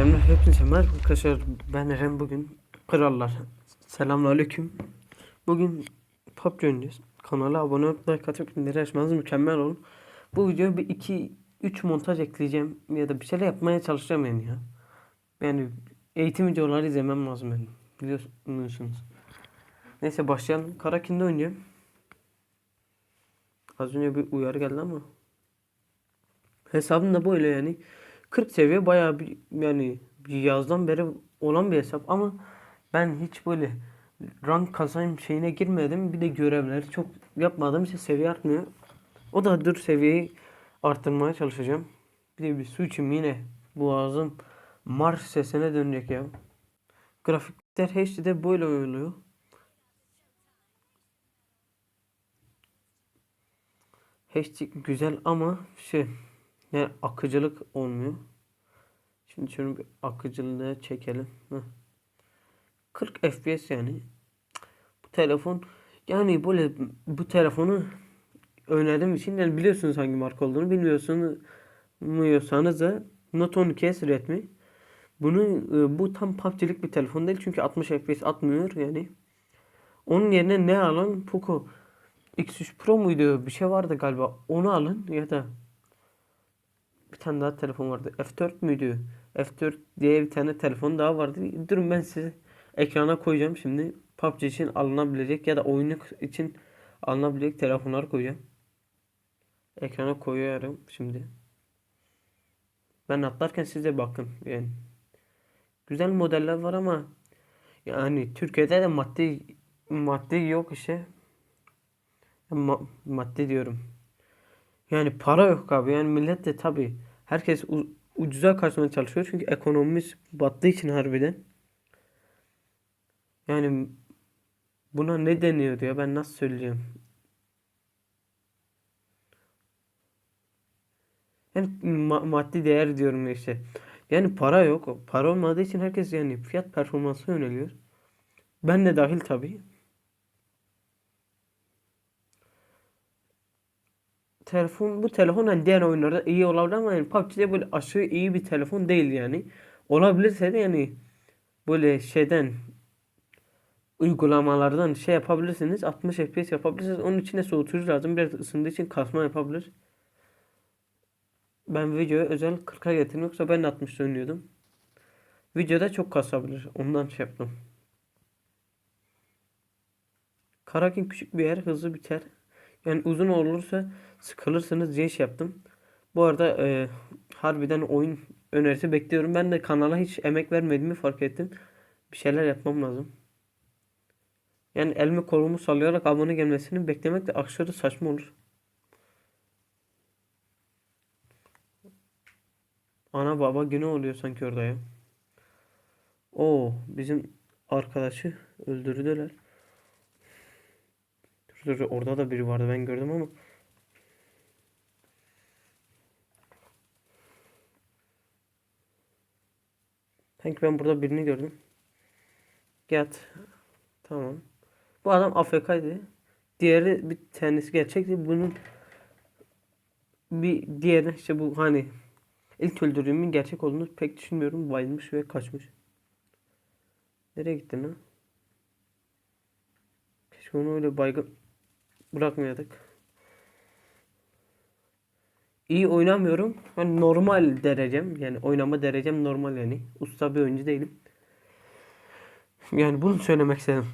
Selamlar hepinize merhaba arkadaşlar ben Eren bugün. Krallar Selamünaleyküm. Bugün PUBG oynayacağız. Kanala abone olup like atıp bildirimleri açmanız mükemmel olur. Bu videoya bir iki üç montaj ekleyeceğim ya da bir şeyler yapmaya çalışacağım yani ya. Yani eğitim videoları izlemem lazım benim biliyorsunuz. Neyse başlayalım. Karakinde oynayacağım Az önce bir uyarı geldi ama. Hesabım da böyle yani 40 seviye bayağı bir yani yazdan beri olan bir hesap ama ben hiç böyle rank kazanım şeyine girmedim. Bir de görevleri çok yapmadığım için seviye artmıyor. O da dur seviyeyi arttırmaya çalışacağım. Bir de bir su içeyim yine boğazım marş sesine dönecek ya. Grafikler HD'de böyle oluyor. HD güzel ama şey yani akıcılık olmuyor. Şimdi şunu bir akıcılığa çekelim. Heh. 40 FPS yani. Bu telefon yani böyle bu telefonu önerdiğim için yani biliyorsunuz hangi marka olduğunu bilmiyorsunuz bilmiyorsanız da Note 12S Redmi. Bunu e, bu tam PUBG'lik bir telefon değil çünkü 60 FPS atmıyor yani. Onun yerine ne alın? Poco X3 Pro muydu? Bir şey vardı galiba. Onu alın ya da bir tane daha telefon vardı. F4 müydü? F4 diye bir tane telefon daha vardı. Durun ben size ekrana koyacağım şimdi. PUBG için alınabilecek ya da oyunluk için alınabilecek telefonlar koyacağım. Ekrana koyuyorum şimdi. Ben atlarken siz de bakın yani. Güzel modeller var ama yani Türkiye'de de maddi maddi yok işte. Ma maddi diyorum. Yani para yok abi. Yani millet de tabii herkes ucuza kaçmaya çalışıyor. Çünkü ekonomimiz battığı için harbiden. Yani buna ne deniyor ya ben nasıl söyleyeceğim? Yani ma- maddi değer diyorum işte. Yani para yok. Para olmadığı için herkes yani fiyat performansı yöneliyor. Ben de dahil tabii. Telefon bu telefon hani diğer oyunlarda iyi olabilir ama yani PUBG'de böyle aşırı iyi bir telefon değil yani. Olabilirse de yani böyle şeyden uygulamalardan şey yapabilirsiniz. 60 FPS yapabilirsiniz. Onun için de soğutucu lazım. Biraz ısındığı için kasma yapabilir. Ben videoyu özel 40'a getirdim yoksa ben de 60'da oynuyordum. Videoda çok kasabilir. Ondan şey yaptım. Karakin küçük bir yer hızlı biter. Yani uzun olursa sıkılırsınız diye şey yaptım. Bu arada e, harbiden oyun önerisi bekliyorum. Ben de kanala hiç emek vermediğimi fark ettim. Bir şeyler yapmam lazım. Yani elimi kolumu sallayarak abone gelmesini beklemek de aşırı saçma olur. Ana baba günü oluyor sanki orada ya. Oo bizim arkadaşı öldürdüler. Dur orada da biri vardı ben gördüm ama. Sanki ben burada birini gördüm. Yat. Tamam. Bu adam AFK'ydı. Diğeri bir tanesi gerçekti. Bunun bir diğeri işte bu hani ilk öldürdüğümün gerçek olduğunu pek düşünmüyorum. Bayılmış ve kaçmış. Nereye gittin lan? Keşke onu öyle baygın bırakmıyorduk. İyi oynamıyorum. Hani normal derecem. Yani oynama derecem normal yani. Usta bir oyuncu değilim. Yani bunu söylemek istedim.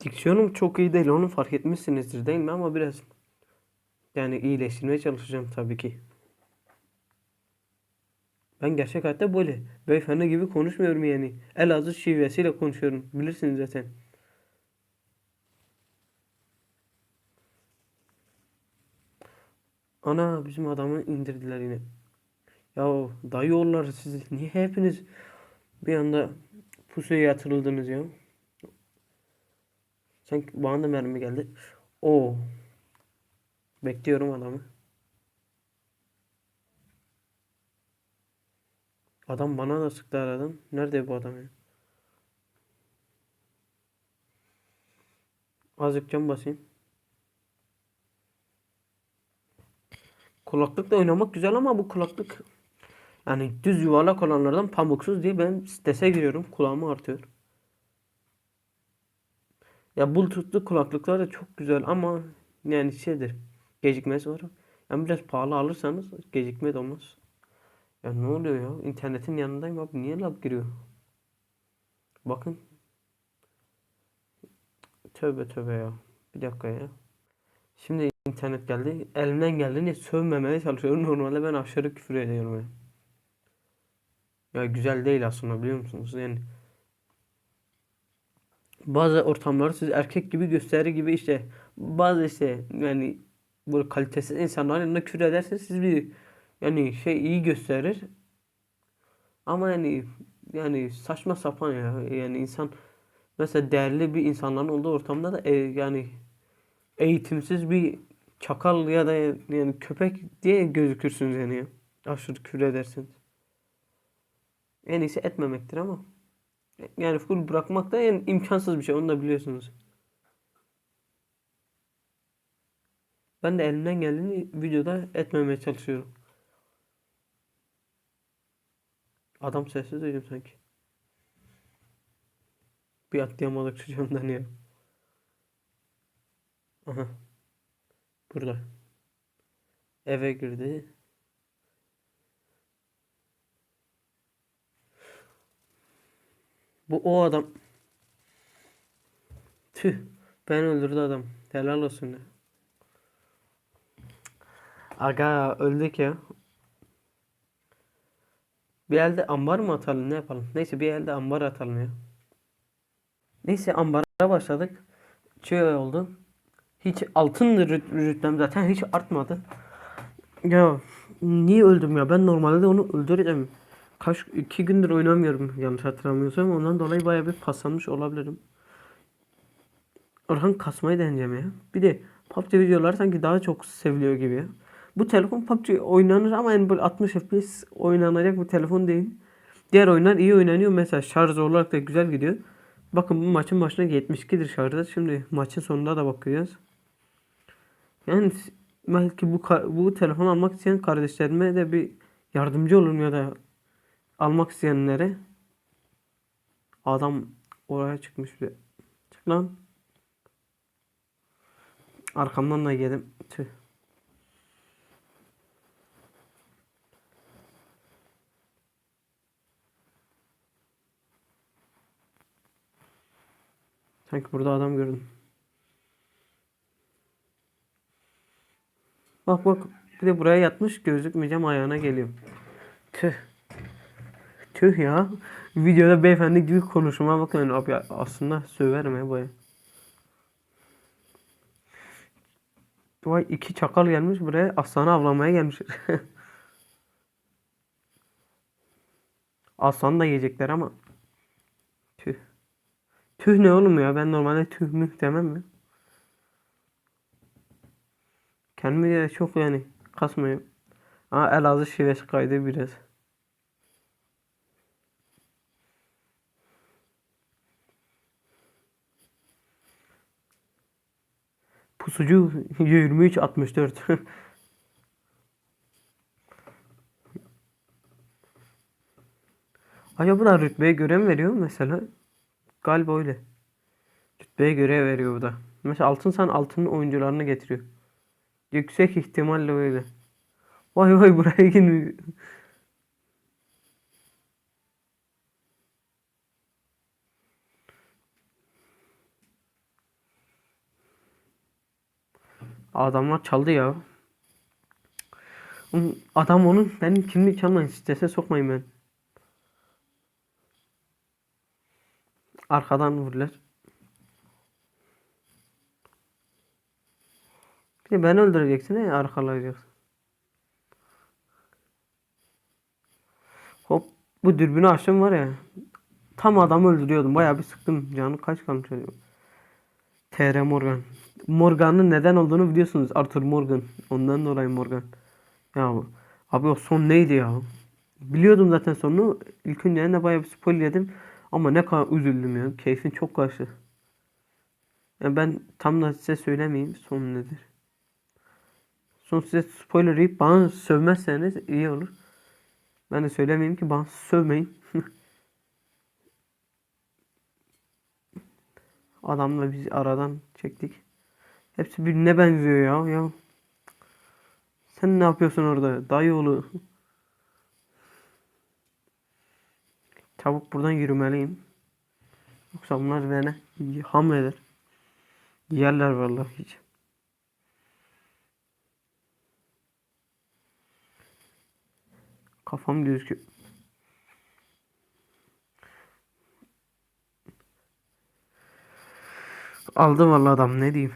Diksiyonum çok iyi değil. Onu fark etmişsinizdir değil mi? Ama biraz yani iyileştirmeye çalışacağım tabii ki. Ben gerçek hayatta böyle. Beyefendi gibi konuşmuyorum yani. Elazığ şivesiyle konuşuyorum. Bilirsiniz zaten. Ana bizim adamı indirdiler yine. Ya dayı oğulları siz niye hepiniz bir anda pusuya yatırıldınız ya? Sanki bana da mermi geldi. O Bekliyorum adamı. Adam bana da sıktı aradan. Nerede bu adam ya? Azıcık cam basayım. Kulaklıkla oynamak güzel ama bu kulaklık Yani düz yuvarlak olanlardan pamuksuz diye ben sitese giriyorum. Kulağımı artıyor. Ya Bluetooth'lu kulaklıklar da çok güzel ama yani şeydir. Gecikmesi var. Yani biraz pahalı alırsanız gecikme de olmaz. Ya ne oluyor ya? İnternetin yanındayım abi. Niye lag giriyor? Bakın. Tövbe tövbe ya. Bir dakika ya. Şimdi internet geldi. Elimden geldiğince sövmemeye çalışıyorum. Normalde ben aşırı küfür ediyorum ya. Ya güzel değil aslında biliyor musunuz? Yani bazı ortamları siz erkek gibi gösterir gibi işte bazı işte yani böyle kalitesiz insanların yanında küfür ederseniz siz bir yani şey iyi gösterir. Ama yani yani saçma sapan ya. Yani insan mesela değerli bir insanların olduğu ortamda da e, yani eğitimsiz bir çakal ya da yani köpek diye gözükürsünüz yani. ya. Aşırı küfür edersiniz. En iyisi etmemektir ama. Yani full bırakmak da yani imkansız bir şey. Onu da biliyorsunuz. Ben de elimden geldiğini videoda etmemeye çalışıyorum. Adam sessiz duydum sanki. Bir atlayamadık şu camdan ya. Aha. Burada. Eve girdi. Bu o adam. Tüh. Ben öldürdü adam. Helal olsun ya. Aga öldük ya. Bir elde ambar mı atalım ne yapalım? Neyse bir elde ambar atalım ya. Neyse ambara başladık. Şey oldu. Hiç altın rüt- rütbem zaten hiç artmadı. Ya niye öldüm ya? Ben normalde onu öldüreceğim. Kaç iki gündür oynamıyorum yanlış hatırlamıyorsam. Ondan dolayı bayağı bir paslanmış olabilirim. Orhan kasmayı deneyeceğim ya. Bir de PUBG videoları sanki daha çok seviliyor gibi. Bu telefon PUBG oynanır ama yani böyle 60 FPS oynanacak bir telefon değil. Diğer oyunlar iyi oynanıyor. Mesela şarj olarak da güzel gidiyor. Bakın bu maçın başına 72'dir şarjı. Şimdi maçın sonunda da bakacağız. Yani belki bu bu telefon almak isteyen kardeşlerime de bir yardımcı olun ya da almak isteyenlere. Adam oraya çıkmış bir. Çık lan. Arkamdan da yedim. Tüh. Sanki burada adam gördüm. Bak bak. Bir de buraya yatmış gözükmeyeceğim ayağına geliyor. Tüh. Tüh ya. Videoda beyefendi gibi konuşmama bakın abi aslında söverim ya baya. Vay iki çakal gelmiş buraya aslanı avlamaya gelmiş. Aslan da yiyecekler ama. Tüh. Tüh ne oğlum ya ben normalde tüh mü demem mi? Kendimi de çok yani kasmıyorum. Ama Elazığ şivesi kaydı biraz. Pusucu 23 64. Acaba da rütbeye göre mi veriyor mesela? Galiba öyle. Rütbeye göre veriyor bu da. Mesela altın sen altının oyuncularını getiriyor. Yüksek ihtimalle öyle. Vay vay buraya girmiyor. Adamlar çaldı ya. Adam onun benim kimliği çalmayın strese sokmayın ben. Arkadan vururlar. Bir de ben öldüreceksin ya arkalayacaksın. Hop bu dürbünü açtım var ya. Tam adamı öldürüyordum. Bayağı bir sıktım. Canı kaç kalmış acaba? TR Morgan. Morgan'ın neden olduğunu biliyorsunuz. Arthur Morgan. Ondan dolayı Morgan. Ya abi o son neydi ya? Biliyordum zaten sonunu. İlk önceden de bayağı bir spoiler yedim. Ama ne kadar üzüldüm ya. Keyfin çok kaçtı. Ya ben tam da size söylemeyeyim son nedir. Son size spoiler yiyip bana sövmezseniz iyi olur. Ben de söylemeyeyim ki bana sövmeyin. Adamla biz aradan çektik. Hepsi birbirine benziyor ya. Ya sen ne yapıyorsun orada? Dayıoğlu. Çabuk buradan yürümeliyim. Yoksa bunlar beni hamleder. Yerler vallahi hiç. Kafam gözüküyor. Aldı vallahi adam ne diyeyim.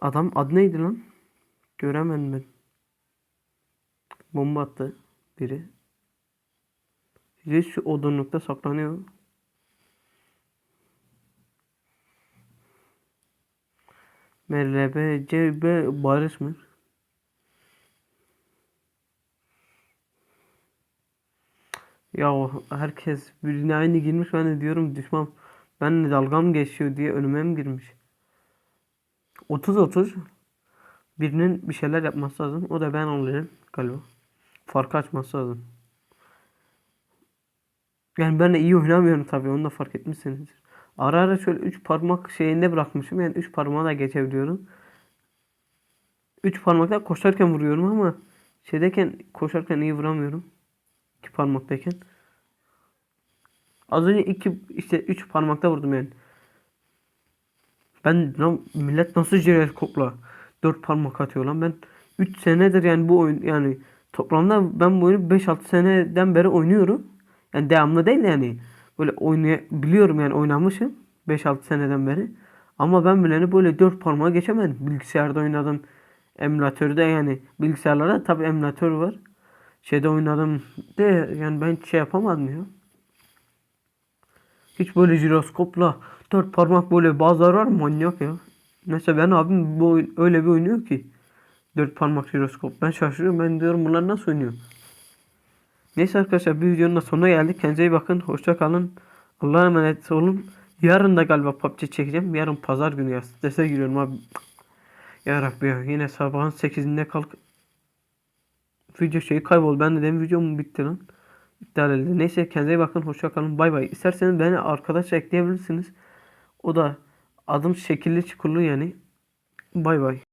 Adam adı neydi lan? Göremedim ben. Bomba attı biri. Biri şu odunlukta saklanıyor. MLB, CB, Barış mı? Ya herkes birbirine aynı girmiş ben de diyorum düşman benimle dalga mı geçiyor diye önüme mi girmiş? 30-30 birinin bir şeyler yapması lazım. O da ben olacağım galiba. Farkı açması lazım. Yani ben de iyi oynamıyorum tabii onu da fark etmişsinizdir. Ara ara şöyle 3 parmak şeyinde bırakmışım. Yani 3 parmağa da geçebiliyorum. 3 parmakla koşarken vuruyorum ama şeydeyken koşarken iyi vuramıyorum. 2 parmaktayken. Az önce iki işte 3 parmakta vurdum yani. Ben lan millet nasıl jiroskopla 4 parmak atıyor lan ben 3 senedir yani bu oyun yani toplamda ben bu oyunu 5-6 seneden beri oynuyorum. Yani devamlı değil yani. Böyle oynayabiliyorum yani oynamışım 5-6 seneden beri. Ama ben bileni böyle 4 parmağa geçemedim. Bilgisayarda oynadım. Emülatörde yani bilgisayarlarda tabi emülatör var. Şeyde oynadım de yani ben şey yapamadım ya. Hiç böyle jiroskopla dört parmak böyle bazıları var manyak ya. Neyse ben abim bu öyle bir oynuyor ki. Dört parmak jiroskop. Ben şaşırıyorum. Ben diyorum bunlar nasıl oynuyor? Neyse arkadaşlar bir videonun da sonuna geldik. Kendinize iyi bakın. Hoşça kalın. Allah'a emanet olun. Yarın da galiba PUBG çekeceğim. Yarın pazar günü ya. Strese giriyorum abi. Ya Rabbi. Yine sabahın 8'inde kalk. Video şeyi kaybol. Ben de dedim videom bitti lan. İptal edildi. Neyse kendinize iyi bakın. Hoşça kalın. Bay bay. İsterseniz beni arkadaş ekleyebilirsiniz. O da adım şekilli çukurlu yani. Bay bay.